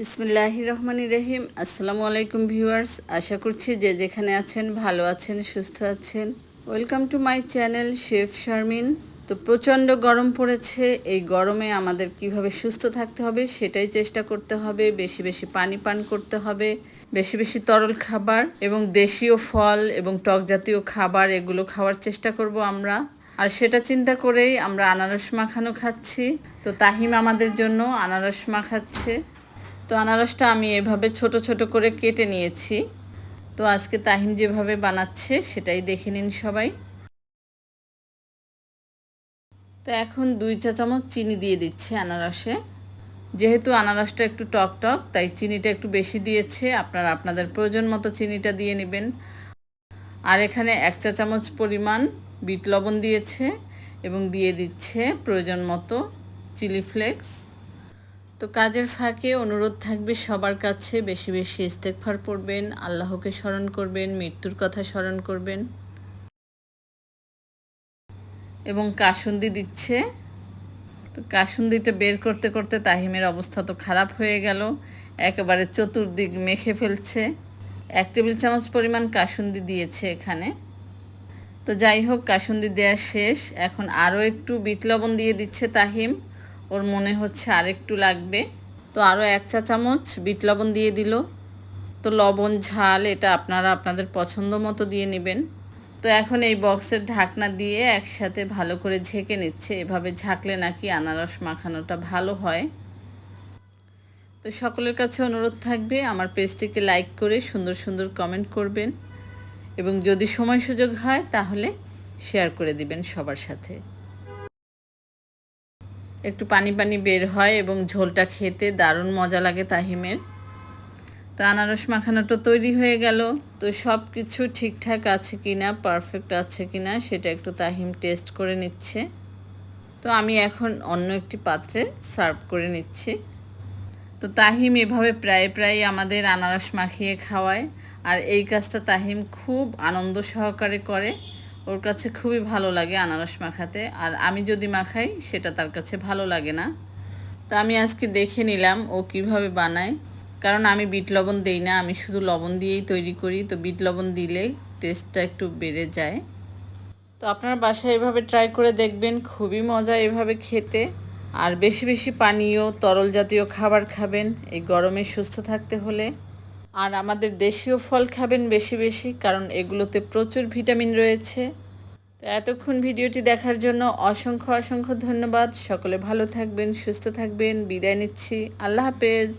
বিসমিল্লাহ রহমান রহিম। আসসালামু আলাইকুম ভিউয়ার্স, আশা করছি যে যেখানে আছেন ভালো আছেন, সুস্থ আছেন। Welcome to my channel chef Sharmin. তো প্রচণ্ড গরম পড়েছে, এই গরমে আমাদের কীভাবে সুস্থ থাকতে হবে সেটাই চেষ্টা করতে হবে, বেশি বেশি পানি পান করতে হবে, বেশি বেশি তরল খাবার এবং দেশীয় ফল এবং টক জাতীয় খাবার, এগুলো খাওয়ার চেষ্টা করব আমরা। আর সেটা চিন্তা করেই আমরা আনারস মাখানো খাচ্ছি। তো তাহিম আমাদের জন্য আনারস মাখাচ্ছে। তো আনারসটা আমি এভাবে ছোট ছোট করে কেটে নিয়েছি। তো আজকে তাহিম যেভাবে বানাচ্ছে সেটাই দেখে নিন সবাই। তো এখন দুই চা চামচ চিনি দিয়ে দিচ্ছে আনারসে। যেহেতু আনারসটা একটু টক টক, তাই চিনিটা একটু বেশি দিয়েছে। আপনারা আপনাদের প্রয়োজন মতো চিনিটা দিয়ে নেবেন। আর এখানে এক চা চামচ পরিমাণ বিট লবণ দিয়েছে এবং দিয়ে দিচ্ছে প্রয়োজন মতো চিলি ফ্লেক্স। তো কাজের ফাঁকে অনুরোধ থাকবে সবার কাছে। বেশি বেশি ইস্তেকফার পড়বেন আল্লাহকে স্মরণ করবেন, মৃত্যুর কথা স্মরণ করবেন। এবং কাসুন্দি দিচ্ছে। তো কাসুন্দিটা বের করতে করতে তাহিমের অবস্থা তো খারাপ হয়ে গেল। একেবারে চতুর্দিক মেখে ফেলছে। এক টেবিল চামচ পরিমাণ কাসুন্দি দিয়েছে এখানে। তো যাই হোক কাসুন্দি দেওয়া শেষ। এখন আরও একটু বিট লবণ দিয়ে দিচ্ছে তাহিম। ওর মনে হচ্ছে আরেকটু লাগবে। তো আরও এক চা চামচ বিট লবণ দিয়ে দিল। তো লবণ, ঝাল এটা আপনারা আপনাদের পছন্দ মতো দিয়ে নেবেন। তো এখন এই বক্সের ঢাকনা দিয়ে একসাথে ভালো করে ঝেঁকে নিচ্ছে। এভাবে ঝাঁকলে নাকি আনারস মাখানোটা ভালো হয়। তো সকলের কাছে অনুরোধ থাকবে, আমার পেজটিকে লাইক করে সুন্দর সুন্দর কমেন্ট করবেন। এবং যদি সময় সুযোগ হয়, তাহলে শেয়ার করে দিবেন সবার সাথে। একটু পানি পানি বের হয় এবং ঝোলটা খেতে দারুণ মজা লাগে তাহিমের। তো আনারস মাখানোটা তৈরি হয়ে গেল। তো সব কিছু ঠিকঠাক আছে কি না পারফেক্ট আছে কি না সেটা একটু তাহিম টেস্ট করে নিচ্ছে। তো আমি এখন অন্য একটি পাত্রে সার্ভ করে নিচ্ছি। তো তাহিম এভাবে প্রায় প্রায় আমাদের আনারস মাখিয়ে খাওয়ায়। আর এই কাজটা তাহিম খুব আনন্দ সহকারে করে। ওর কাছে খুবই ভালো লাগে আনারস মাখাতে। আর আমি যদি মাখাই, সেটা তার কাছে ভালো লাগে না। তো আমি আজকে দেখে নিলাম ও কীভাবে বানায়। কারণ আমি বিট লবণ দেই না, আমি শুধু লবণ দিয়েই তৈরি করি। তো বিট লবণ দিলে টেস্টটা একটু বেড়ে যায়। তো আপনারা বাসায় এভাবে ট্রাই করে দেখবেন, খুবই মজা এভাবে খেতে। আর বেশি বেশি পানীয়, তরল জাতীয় খাবার খাবেন, এই গরমে সুস্থ থাকতে হলে। আর আমাদের দেশীয় ফল খাবেন বেশি বেশি, কারণ এগুলোতে প্রচুর ভিটামিন রয়েছে। তো এতক্ষণ ভিডিওটি দেখার জন্য অসংখ্য অসংখ্য ধন্যবাদ। সকলে ভালো থাকবেন, সুস্থ থাকবেন। বিদায় নিচ্ছি। আল্লাহ হাফেজ।